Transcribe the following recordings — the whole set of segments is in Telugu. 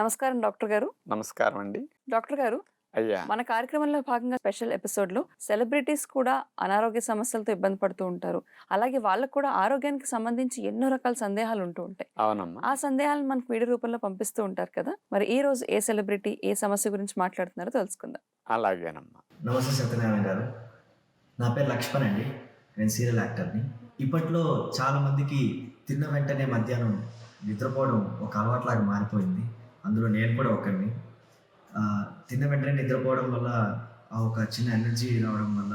నమస్కారం డాక్టర్ గారు. నమస్కారం అండి. డాక్టర్ గారు అయ్యా. మన కార్యక్రమంలో భాగంగా స్పెషల్ ఎపిసోడ్లో సెలబ్రిటీస్ కూడా అనారోగ్య సమస్యలతో ఇబ్బంది పడుతూ ఉంటారు. అలాగే వాళ్ళకు కూడా ఆరోగ్యానికి సంబంధించి ఎన్నో రకాల సందేహాలు ఉంటూ ఉంటాయి. అవునమ్మా. ఆ సందేహాలను మనకు వీడియో రూపంలో పంపిస్తూ ఉంటారు కదా. మరి ఈ రోజు ఏ సెలబ్రిటీ ఏ సమస్య గురించి మాట్లాడుతున్నారో తెలుసుకుందాం. అలాగేనమ్మా. నమస్తే సత్యనారాయణ గారు. నా పేరు లక్ష్మణ్ అండి. నేను సీరియల్ యాక్టర్ని ఇప్పట్లో చాలామందికి తిన్న వెంటనే మధ్యాహ్నం నిద్రపోవడం ఒక అలవాట్లాగా మారిపోయింది. అందులో నేను కూడా ఒకరిని తిన్న వెంటనే నిద్రపోవడం వల్ల ఆ ఒక చిన్న ఎనర్జీ రావడం వల్ల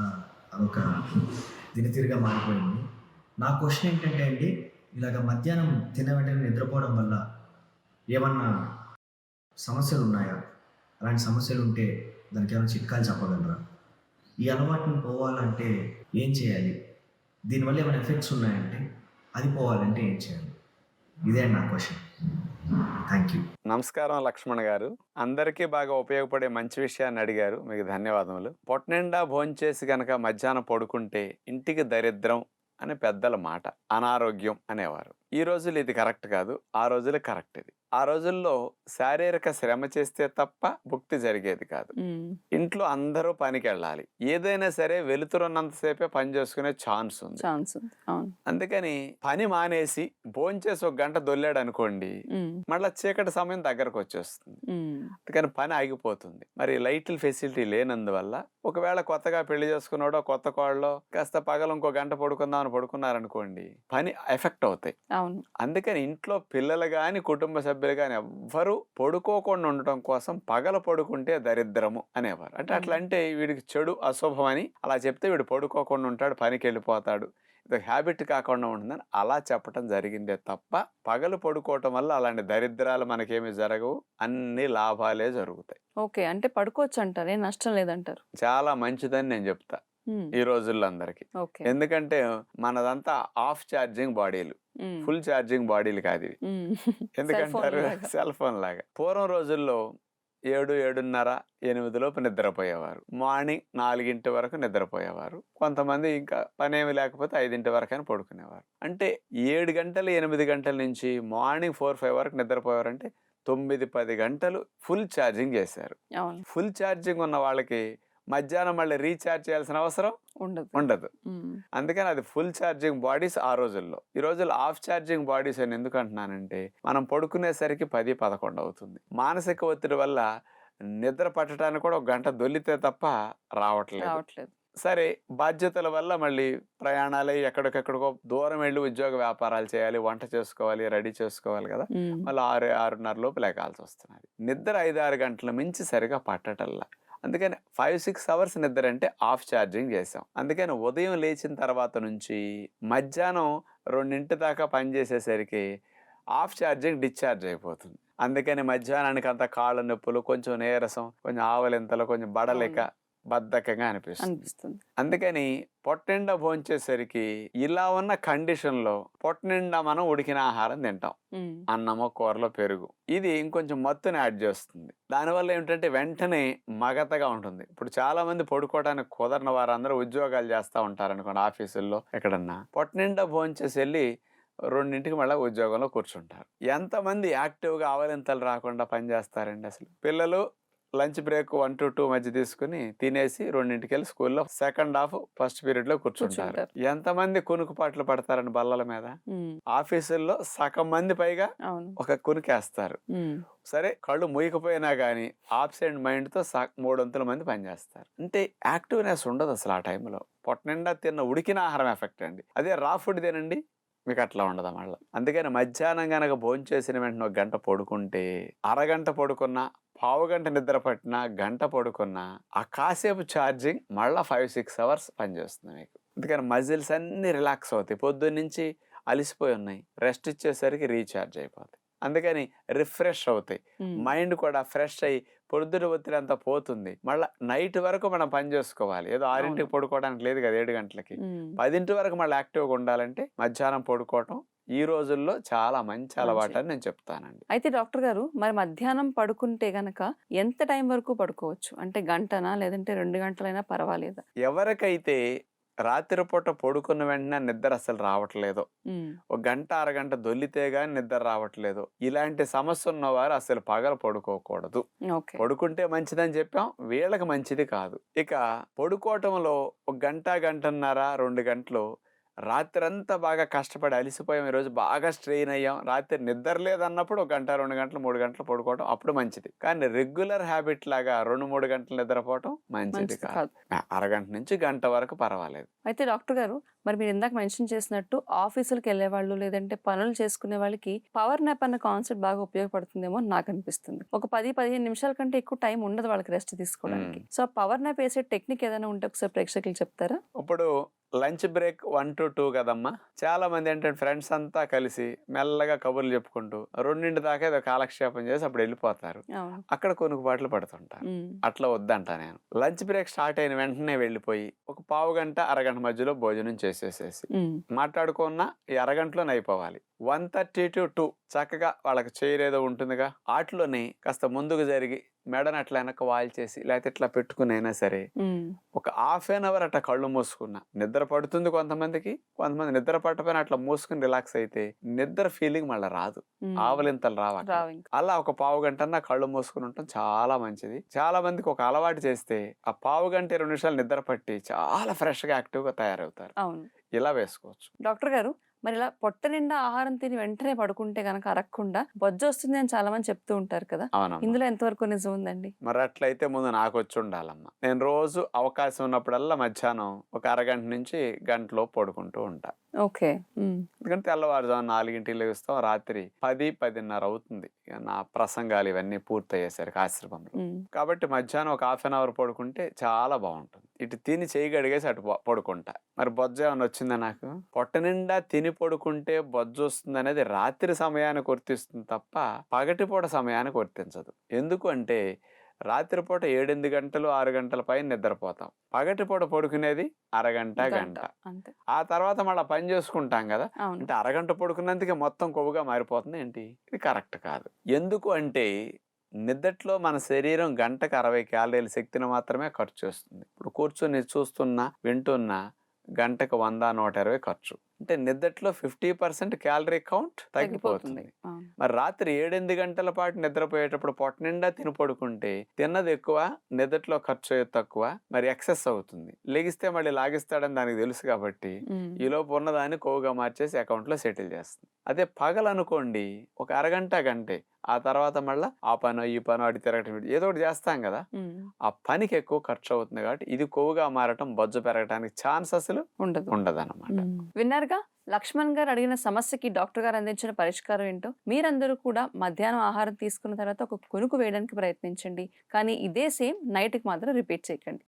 అదొక దినతీరుగా మారిపోయింది. నా క్వశ్చన్ ఏంటంటే అండి ఇలాగ మధ్యాహ్నం తిన్న వెంటనే నిద్రపోవడం వల్ల ఏమన్నా సమస్యలు ఉన్నాయా అలాంటి సమస్యలు ఉంటే దానికి ఏమైనా చిట్కాలు చెప్పగలరా? ఈ అలవాటును పోవాలంటే ఏం చేయాలి? దీనివల్ల ఏమైనా ఎఫెక్ట్స్ ఉన్నాయంటే అది పోవాలంటే ఏం చేయాలి? ఇదే నా క్వశ్చన్. థ్యాంక్ యూ నమస్కారం లక్ష్మణ్ గారు. అందరికీ బాగా ఉపయోగపడే మంచి విషయాన్ని అడిగారు. మీకు ధన్యవాదములు. పొట్నిండా భోంచేసి గనక మధ్యాహ్నం పడుకుంటే ఇంటికి దరిద్రం అని పెద్దల మాట అనారోగ్యం అనేవారు. ఈ రోజులు ఇది కరెక్ట్ కాదు ఆ రోజులు కరెక్ట్ ఇది. ఆ రోజుల్లో శారీరక శ్రమ చేస్తే తప్ప భుక్తి జరిగేది కాదు. ఇంట్లో అందరూ పనికి వెళ్ళాలి ఏదైనా సరే వెలుతురున్నంతసేపే పని చేసుకునే ఛాన్స్ ఉంది. ఛాన్స్ అందుకని పని మానేసి భోంచేసి ఒక గంట దొల్లాడు అనుకోండి మళ్ళీ చీకటి సమయం దగ్గరకు వచ్చేస్తుంది అందుకని పని ఆగిపోతుంది. మరి లైట్లు ఫెసిలిటీ లేనందువల్ల ఒకవేళ కొత్తగా పెళ్ళి చేసుకున్నాడో కొత్త కోళ్ళలో కాస్త పగలు ఇంకో గంట పడుకుందామని పడుకున్నారనుకోండి పని ఎఫెక్ట్ అవుతాయి. అందుకని ఇంట్లో పిల్లలు కానీ కుటుంబ సభ్యులు కానీ ఎవ్వరూ పడుకోకుండా ఉండటం కోసం పగల పడుకుంటే దరిద్రము అనేవారు. అంటే అట్లా అంటే వీడికి చెడు అశుభం అని అలా చెప్తే వీడు పడుకోకుండా ఉంటాడు పనికి వెళ్ళిపోతాడు ఇది హ్యాబిట్ కాకుండా ఉంటుందని అలా చెప్పటం జరిగిందే తప్ప పగలు పడుకోవటం వల్ల అలాంటి దరిద్రాలు మనకేమి జరగవు అన్ని లాభాలే జరుగుతాయి. ఓకే. అంటే పడుకోవచ్చు అంటారు ఏం నష్టం లేదంటారు? చాలా మంచిదని నేను చెప్తా. ఈ రోజుల్లో అందరికి ఎందుకంటే మనదంతా ఆఫ్ ఛార్జింగ్ బాడీలు. ఫుల్ ఛార్జింగ్ బాడీలు కాదు ఇవి. ఎందుకంటారు. సెల్ ఫోన్ లాగా పూర్వం రోజుల్లో ఏడు ఏడున్నర ఎనిమిది లోపు నిద్రపోయేవారు. మార్నింగ్ నాలుగింటి వరకు నిద్రపోయేవారు. కొంతమంది ఇంకా పనేమి లేకపోతే ఐదింటి వరకు అని పడుకునేవారు. అంటే ఏడు గంటలు ఎనిమిది గంటల నుంచి మార్నింగ్ ఫోర్ ఫైవ్ వరకు నిద్రపోయేవారంటే తొమ్మిది పది గంటలు ఫుల్ ఛార్జింగ్ చేశారు. ఫుల్ ఛార్జింగ్ ఉన్న వాళ్ళకి మధ్యాహ్నం మళ్ళీ రీఛార్జ్ చేయాల్సిన అవసరం ఉండదు. ఉండదు. అందుకని అది ఫుల్ ఛార్జింగ్ బాడీస్ ఆ రోజుల్లో. ఈ రోజుల్లో ఆఫ్ ఛార్జింగ్ బాడీస్ అని ఎందుకు అంటున్నానంటే మనం పడుకునేసరికి పది పదకొండు అవుతుంది. మానసిక ఒత్తిడి వల్ల నిద్ర పట్టడానికి కూడా ఒక గంట దొల్లితే తప్ప రావట్లేదు. రావట్లేదు. సరే బాధ్యతల వల్ల మళ్ళీ ప్రయాణాలు ఎక్కడికెక్కడికో దూరం వెళ్ళి ఉద్యోగ వ్యాపారాలు చేయాలి వంట చేసుకోవాలి రెడీ చేసుకోవాలి కదా. మళ్ళీ ఆరు ఆరున్నర లోపు లేకాల్సి వస్తున్నది. నిద్ర ఐదు ఆరు గంటల మించి సరిగా పట్టటల్లా అందుకని ఫైవ్ సిక్స్ అవర్స్ నిద్ర అంటే ఆఫ్ ఛార్జింగ్ చేసాం అందుకని ఉదయం లేచిన తర్వాత నుంచి మధ్యాహ్నం రెండింటి దాకా పనిచేసేసరికి ఆఫ్ ఛార్జింగ్ డిశ్చార్జ్ అయిపోతుంది. అందుకని మధ్యాహ్నానికి అంత కాళ్ళ నొప్పులు కొంచెం నీరసం కొంచెం ఆవలింతలు కొంచెం బడలేక బద్ధకంగా అనిపిస్తుంది. అనిపిస్తుంది. అందుకని పొట్టనిండా భోంచేసరికి ఇలా ఉన్న కండిషన్లో పొట్టనిండా మనం ఉడికిన ఆహారం తింటాం. అన్నము కూరలో పెరుగు. ఇది ఇంకొంచెం మత్తుని యాడ్ చేస్తుంది. దానివల్ల ఏమిటంటే వెంటనే మగతగా ఉంటుంది. ఇప్పుడు చాలా మంది పడుకోవడానికి కుదరని వారందరూ ఉద్యోగాలు చేస్తూ ఉంటారు అనుకోండి ఆఫీసుల్లో ఎక్కడన్నా. పొట్టనిండా భోంచేసి వెళ్ళి రెండింటికి మళ్ళీ ఉద్యోగంలో కూర్చుంటారు. ఎంతమంది యాక్టివ్గా ఆవలింతలు రాకుండా పనిచేస్తారండి అసలు? పిల్లలు lunch break one to two మధ్య తీసుకుని తినేసి రెండింటికి వెళ్ళి స్కూల్లో సెకండ్ హాఫ్ ఫస్ట్ పీరియడ్లో కూర్చుంటారు. ఎంతమంది కునుకుపాట్లు పడతారండి బల్లల మీద ఆఫీసుల్లో సగం మంది పైగా ఒక కునికేస్తారు. సరే కళ్ళు మూయకపోయినా కానీ ఆబ్సెంట్ మైండ్తో సా మూడొంతుల మంది పనిచేస్తారు. అంటే యాక్టివ్నెస్ ఉండదు అసలు ఆ టైంలో. పొట్ట నిండా తిన్న ఉడికిన ఆహారం ఎఫెక్ట్ అండి. అదే రా ఫుడ్ తినండి మీకు అట్లా ఉండదు మళ్ళీ. అందుకని మధ్యాహ్నం గనక భోంచేసిన వెంటనే ఒక గంట పడుకుంటే అరగంట పడుకున్నా పావు గంట నిద్ర పట్టినా గంట పడుకున్నా ఆ కాసేపు ఛార్జింగ్ మళ్ళీ ఫైవ్ సిక్స్ అవర్స్ పనిచేస్తుంది మీకు. అందుకని మజిల్స్ అన్ని రిలాక్స్ అవుతాయి. పొద్దున్న నుంచి అలిసిపోయి ఉన్నాయి. రెస్ట్ ఇచ్చేసరికి రీఛార్జ్ అయిపోతాయి. అందుకని రిఫ్రెష్ అవుతాయి. మైండ్ కూడా ఫ్రెష్ అయ్యి పొద్దున ఒత్తిడి అంతా పోతుంది. మళ్ళీ నైట్ వరకు మనం పని చేసుకోవాలి. ఏదో ఆరింటికి పడుకోవడానికి లేదు కదా ఏడు గంటలకి. పదింటి వరకు మళ్ళీ యాక్టివ్గా ఉండాలంటే మధ్యాహ్నం పడుకోవటం ఈ రోజుల్లో చాలా మంచి అలవాటు అని నేను చెప్తానండి. అయితే డాక్టర్ గారు మరి మధ్యాహ్నం పడుకుంటే గనక ఎంత టైం వరకు పడుకోవచ్చు? అంటే గంటనా లేదంటే రెండు గంటలైనా పర్వాలేదా? ఎవరికైతే రాత్రిపూట పడుకున్న వెంటనే నిద్ర అసలు రావట్లేదు ఒక గంట అరగంట దొల్లితే గాని నిద్ర రావట్లేదు ఇలాంటి సమస్య ఉన్నవారు అసలు పగలు పడుకోకూడదు. ఓకే. పడుకుంటే మంచిదని చెప్పాం వీళ్ళకి మంచిది కాదు. ఇక పడుకోవటంలో ఒక గంట గంటన్నర రెండు గంటలు రాత్రంతా బాగా కష్టపడి అలసిపోయాం. ఈరోజు బాగా స్ట్రెయిన్ అయ్యాం. రాత్రి నిద్ర లేదన్నప్పుడు ఒక గంట రెండు గంటలు మూడు గంటలు పడుకోవడం అప్పుడు మంచిది. కానీ రెగ్యులర్ హ్యాబిట్ లాగా రెండు మూడు గంటలు నిద్రపోవటం మంచిది కాదు. అరగంట నుంచి గంట వరకు పర్వాలేదు. అయితే డాక్టర్ గారు మరి మీరు ఇందాక మెన్షన్ చేసినట్టు ఆఫీసులకు వెళ్ళే వాళ్ళు లేదంటే పనులు చేసుకునే వాళ్ళకి పవర్ నాప్ అన్న కాన్సెప్ట్ బాగా ఉపయోగపడుతుందేమో నాకు అనిపిస్తుంది. ఒక పది పదిహేను నిమిషాల కంటే ఎక్కువ టైం ఉండదు వాళ్ళకి రెస్ట్ తీసుకోవడానికి. సో పవర్ నాప్ వేసే టెక్నిక్ ఏదైనా ఉంటే ఒకసారి ప్రేక్షకులు చెప్తారా? ఇప్పుడు lunch break one to two కదమ్మా. చాలా మంది ఏంటంటే ఫ్రెండ్స్ అంతా కలిసి మెల్లగా కబుర్లు చెప్పుకుంటూ రెండింటి దాకా ఏదో కాలక్షేపం చేసి అప్పుడు వెళ్ళిపోతారు. అక్కడ కొనుక్కుబాట్లు పడుతుంటారు. అట్లా వద్దంట నేను. లంచ్ బ్రేక్ స్టార్ట్ అయిన వెంటనే వెళ్ళిపోయి ఒక పావు గంట అరగంట మధ్యలో భోజనం చేసేసేసి మాట్లాడుకున్న ఈ అరగంటలోనే అయిపోవాలి. వన్ థర్టీ టు టూ చక్కగా వాళ్ళకి చైర్ ఏదో ఉంటుందిగా. వాటిలోనే కాస్త ముందుకు జరిగి మెడను అట్లా వెనక వాల్చేసి లేకపోతే ఇట్లా పెట్టుకునైనా సరే ఉమ్, ఒక హాఫ్ అన్ అవర్ అట్లా కళ్ళు మూసుకున్నా. నిద్ర పడుతుంది కొంతమందికి కొంతమంది నిద్ర పట్టపోయినా అట్లా మూసుకుని రిలాక్స్ అయితే నిద్ర ఫీలింగ్ మళ్ళీ రాదు. ఆవలింతలు రావు. అక్కడ. రావు ఇంకా. అలా ఒక పావు గంట కళ్ళు మూసుకుని ఉండటం చాలా మంచిది. చాలా మందికి ఒక అలవాటు చేస్తే ఆ పావు గంట ఇరవై నిమిషాలు నిద్ర పట్టి చాలా ఫ్రెష్గా యాక్టివ్గా తయారవుతారు. అవును. ఇలా వేసుకోవచ్చు. డాక్టర్ గారు మరి ఇలా పొట్ట నిండా ఆహారం తిని వెంటనే పడుకుంటే గనక అరగకుండా బొజ్జు వస్తుంది అని చాలా మంది చెప్తూ ఉంటారు కదా. ఇందులో ఎంతవరకు నిజం ఉందండి? మరి అట్లయితే ముందు నాకు వచ్చి ఉండాలమ్మా. నేను రోజు అవకాశం ఉన్నప్పుడల్లా మధ్యాహ్నం ఒక అరగంట నుంచి గంటలో పడుకుంటూ ఉంటా. ఓకే. ఎందుకంటే తెల్లవారుజాము నాలుగింటికి లేస్తాం రాత్రి పది పదిన్నర అవుతుంది. నా ప్రసంగాలు ఇవన్నీ పూర్తయ్యేసరికి ఆశ్రమంలో. ఉమ్, కాబట్టి మధ్యాహ్నం ఒక హాఫ్ అన్ అవర్ పడుకుంటే చాలా బాగుంటుంది. ఇటు తిని చేయి గడిగేసి అటు పడుకుంటా. మరి బొజ్జ ఏమైనా వచ్చిందా నాకు? పొట్ట నిండా తిని పడుకుంటే బొజ్జ వస్తుంది అనేది రాత్రి సమయానికి వర్తిస్తుంది తప్ప పగటిపూట సమయానికి వర్తించదు. ఎందుకు అంటే రాత్రిపూట ఏడెనిమిది గంటలు ఆరు గంటల పైన నిద్రపోతాం. పగటిపూట పడుకునేది అరగంట గంట ఆ తర్వాత మళ్ళీ పని చేసుకుంటాం కదా అంటే అరగంట పడుకున్నందుకే మొత్తం కొవ్వుగా మారిపోతుంది ఏంటి? ఇది కరెక్ట్ కాదు. ఎందుకు అంటే నిద్దట్లో మన శరీరం గంటకు అరవై క్యాలరీల శక్తిని మాత్రమే ఖర్చు చేస్తుంది. ఇప్పుడు కూర్చొని చూస్తున్నా వింటున్నా గంటకు వంద నూట ఇరవై ఖర్చు. అంటే నిద్దట్లో ఫిఫ్టీ పర్సెంట్ క్యాలరీ కౌంట్ తగ్గిపోతుంది. మరి రాత్రి ఏడెనిమిది గంటల పాటు నిద్రపోయేటప్పుడు పొట్ట నిండా తిని పడుకుంటే తిన్నది ఎక్కువ నిద్దట్లో ఖర్చు అయ్యేది తక్కువ మరి ఎక్సెస్ అవుతుంది. లెగిస్తే మళ్ళీ లాగిస్తాడని దానికి తెలుసు కాబట్టి ఈలోపు ఉన్నదాన్ని కొవ్వుగా మార్చేసి అకౌంట్లో సెటిల్ చేస్తుంది. అదే పగలు అనుకోండి ఒక అరగంట గంటే ఆ తర్వాత మళ్ళీ ఆ పనో ఈ పనో అడి తిరగటం ఏదో ఒకటి చేస్తాం కదా. ఆ పనికి ఎక్కువ ఖర్చు అవుతుంది కాబట్టి ఇది కొవ్వుగా మారటం బొజ్జు పెరగడానికి ఛాన్స్ అసలు ఉండదు. ఉండదన్నమాట. ఉమ్. చివరిగా లక్ష్మణ్ గారు అడిగిన సమస్యకి డాక్టర్ గారు అందించిన పరిష్కారం ఏంటో మీరందరూ కూడా మధ్యాహ్నం ఆహారం తీసుకున్న తర్వాత ఒక కొనుకు వేయడానికి ప్రయత్నించండి. కానీ ఇదే సేమ్ నైట్కి మాత్రం రిపీట్ చేయకండి.